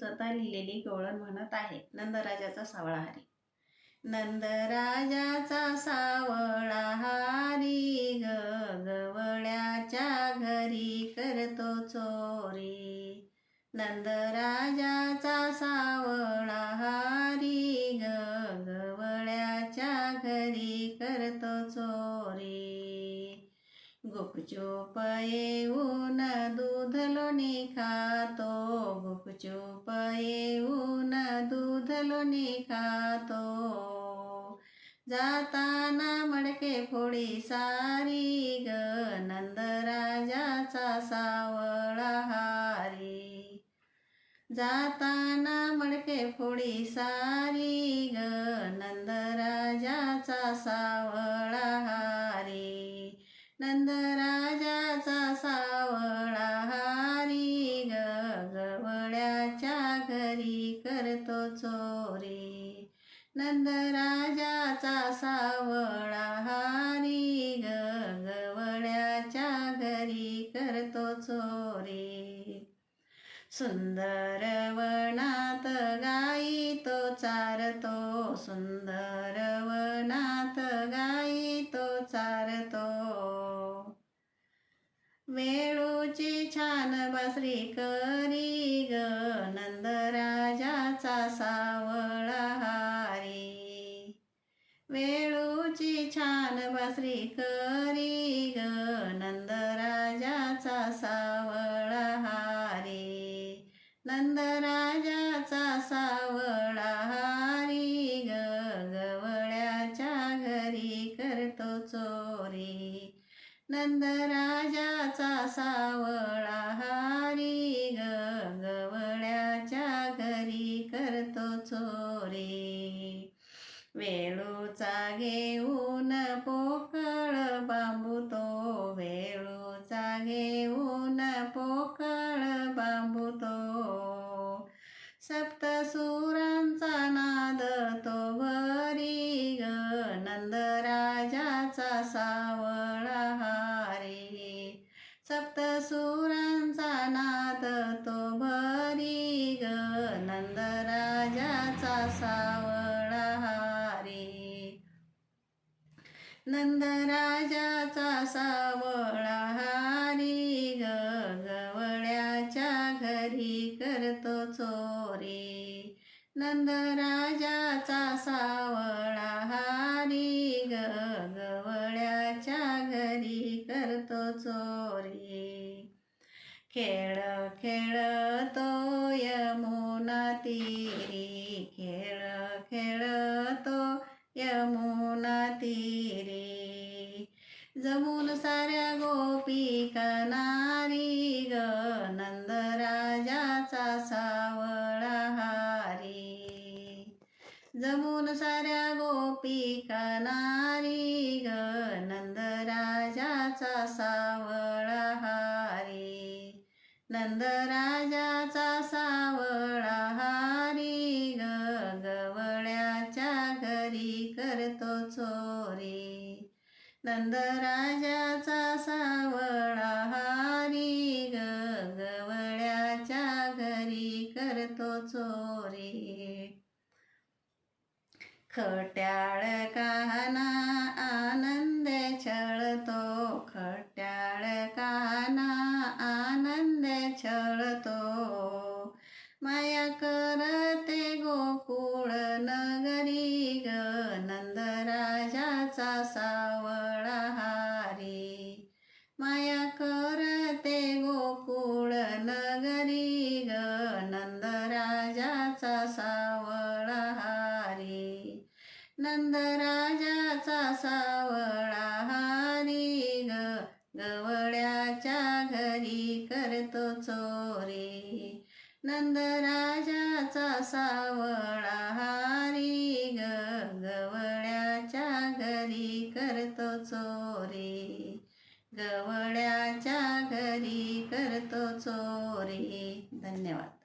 स्वतः लिहिलेली गवळण म्हणत आहे. नंदराजाचा सावळा हरी नंदराजाचा सावळा हारी ग गवळ्याच्या घरी करतो चोरी. नंदराजाचा सावळा हारी ग गवळ्याच्या घरी करतो चोरी. गुपचूप येऊन दूध खातो जाताना मडके फोडी सारी ग नंदराजाचा सावळा हारी जाताना मडके फोडी सारी ग नंदराजाचा सावळा हारी चोरी नंदराजाचा सावळा हारी गवड्याच्या गवळ्याच्या घरी करतो चोरी. सुंदर वनात गाई तो चारतो सुंदर वनात गाई तो चारतो. वेळूची छान बासरी कर श्री करी ग नंदराजाचा सावळा हारी नंदराजाचा सावळा हारी ग गवळ्याच्या घरी करतो चोरी. नंदराजाचा सावळा हारी वेळूचा घेऊन पोकळ बांबू तो वेळूचा घेऊन पोकळ बांबू तो सप्तसुरांचा नाद तो वरी ग नंदराजाचा सावळा हारी. सप्तसुरांचा नाद तो भरी ग नंदराजाचा सावळा नंदराजाचा सावळा हारी गवळ्याच्या घरी करतो चोरी. नंदराजाचा सावळा हारी गवळ्याच्या घरी करतो चोरी. खेळ खेळतो यमुना तीरी खेळ खेळतो यमुना तीरी. जमून साऱ्या गोपिका नारी ग नंदराजाचा सावळा हारी. जमून साऱ्या गोपिका नारी ग नंदराजाचा सावळा हारी. नंदराजाचा सावळा हारी ग गवळ्याच्या घरी करतो चो नंदराजाचा सावळा हारी गवळ्याच्या घरी करतो चोरी. खट्याळ काना आनंद जय करते गोकुळ नगरी ग. नंदराजाचा सावळा हारी नंदराजाचा सावळा हारी ग. गवळ्याच्या घरी करतो चोरी. नंदराजाचा सावळा हारी ग. गवळ्याच्या घरी करतो चोरी. गवळ्याच्या घरी करतो चोरी. धन्यवाद.